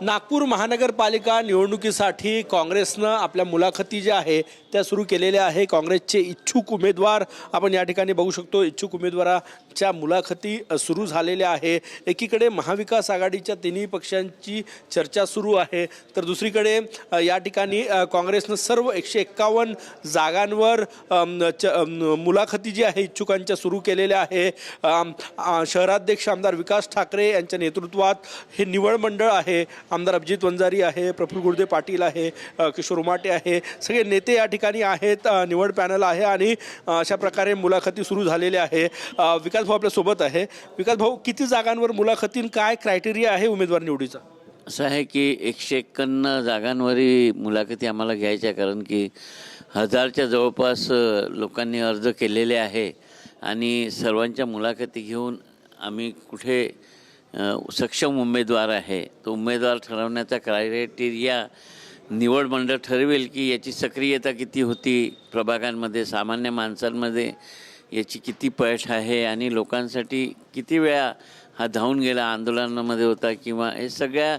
नागपूर महानगरपालिका निवडणुकीसाठी काँग्रेसनं आपल्या मुलाखती ज्या आहे त्या सुरू केलेल्या आहे. काँग्रेसचे इच्छुक उमेदवार आपण या ठिकाणी बघू शकतो. इच्छुक उमेदवाराच्या मुलाखती सुरू झालेल्या आहे. एकीकडे महाविकास आघाडीच्या तिन्ही पक्षांची चर्चा सुरू आहे. तर दुसरीकडे या ठिकाणी काँग्रेसनं सर्व एकशे एक्कावन्न जागांवर च मुलाखती जी आहे इच्छुकांच्या सुरू केलेल्या आहे. शहराध्यक्ष आमदार विकास ठाकरे यांच्या नेतृत्वात हे निवड मंडळ आहे. आमदार अभिजित वंजारी आहे प्रफुल्ल गुरुदेव पाटील आहे किशोर उमाटे आहे सगळे नेते या ठिकाणी आहेत निवड पॅनल आहे आणि अशा प्रकारे मुलाखती सुरू झालेल्या आहे. विकास भाऊ आपल्यासोबत आहे. विकास भाऊ किती जागांवर मुलाखतीन काय क्रायटेरिया आहे उमेदवार निवडीचा? असं आहे की एकशे एक्कावन्न जागांवरही मुलाखती आम्हाला घ्यायच्या कारण की हजारच्या जवळपास लोकांनी अर्ज केलेले आहे. आणि सर्वांच्या मुलाखती घेऊन आम्ही कुठे सक्षम उमेदवार आहे. तो उमेदवार ठरवण्याचा क्रायटेरिया निवड मंडळ ठरवेल की याची सक्रियता किती होती प्रभागांमध्ये सामान्य माणसांमध्ये याची किती पैठ आहे आणि लोकांसाठी किती वेळा हा धावून गेला आंदोलनामध्ये होता किंवा हे सगळ्या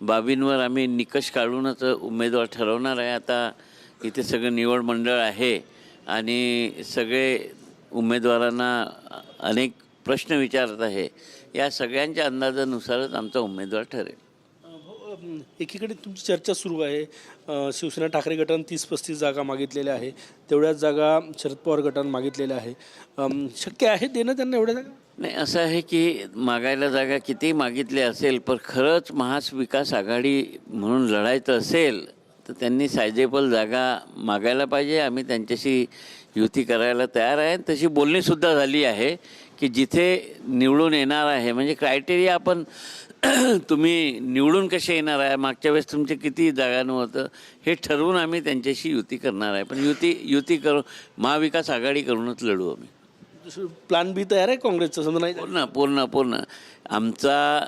बाबींवर आम्ही निकष काढूनच उमेदवार ठरवणार आहे. आता इथे सगळं निवड मंडळ आहे आणि सगळे उमेदवारांना अनेक प्रश्न विचारत आहे. या सगळ्यांच्या अंदाजानुसारच आमचा उमेदवार ठरेल. एकीकडे तुमची चर्चा सुरू आहे. शिवसेना ठाकरे गटानं तीस पस्तीस जागा मागितलेल्या आहे. तेवढ्याच जागा शरद पवार गटानं मागितलेल्या आहे. शक्य आहे देणं त्यांना एवढ्या जागा? नाही असं आहे की मागायला जागा किती मागितली असेल पण खरंच महाविकास आघाडी म्हणून लढायचं असेल तर त्यांनी सायजेबल जागा मागायला पाहिजे. आम्ही त्यांच्याशी युती करायला तयार आहे. तशी बोलणीसुद्धा झाली आहे की जिथे निवडून येणार आहे म्हणजे क्रायटेरिया आपण तुम्ही निवडून कसे येणार आहे मागच्या वेळेस तुमचे किती जागांवर होतं हे ठरवून आम्ही त्यांच्याशी युती करणार आहे. पण युती युती करू महाविकास आघाडी करूनच लढू आम्ही. प्लॅन बी तयार आहे काँग्रेसचा समजा नाही पूर्ण पूर्ण पूर्ण. आमचा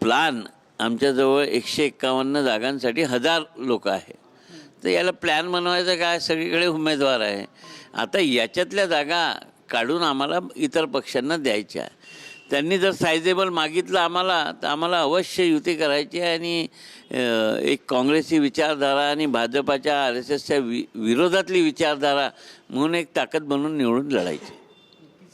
प्लान आमच्याजवळ एकशे एक्कावन्न जागांसाठी हजार लोक आहे तर याला प्लॅन बनवायचं काय? सगळीकडे उमेदवार आहे. आता याच्यातल्या जागा काढून आम्हाला इतर पक्षांना द्यायच्या. आहे त्यांनी जर सायझेबल मागितलं आम्हाला तर आम्हाला अवश्य युती करायची आहे आणि एक काँग्रेसची विचारधारा आणि भाजपाच्या आर एस एसच्या वि विरोधातली विचारधारा म्हणून एक ताकद बनून निवडून लढायची.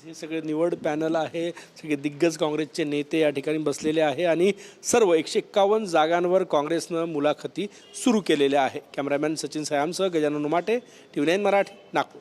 हे सगळे निवड पॅनल आहे सगळे दिग्गज काँग्रेसचे नेते या ठिकाणी बसलेले आहे आणि सर्व एकशे एक्कावन्न जागांवर काँग्रेसनं मुलाखती सुरू केलेल्या आहे. Cameraman Sachin सयामसह Gajanan Umate T V nine Marathi Nagpur.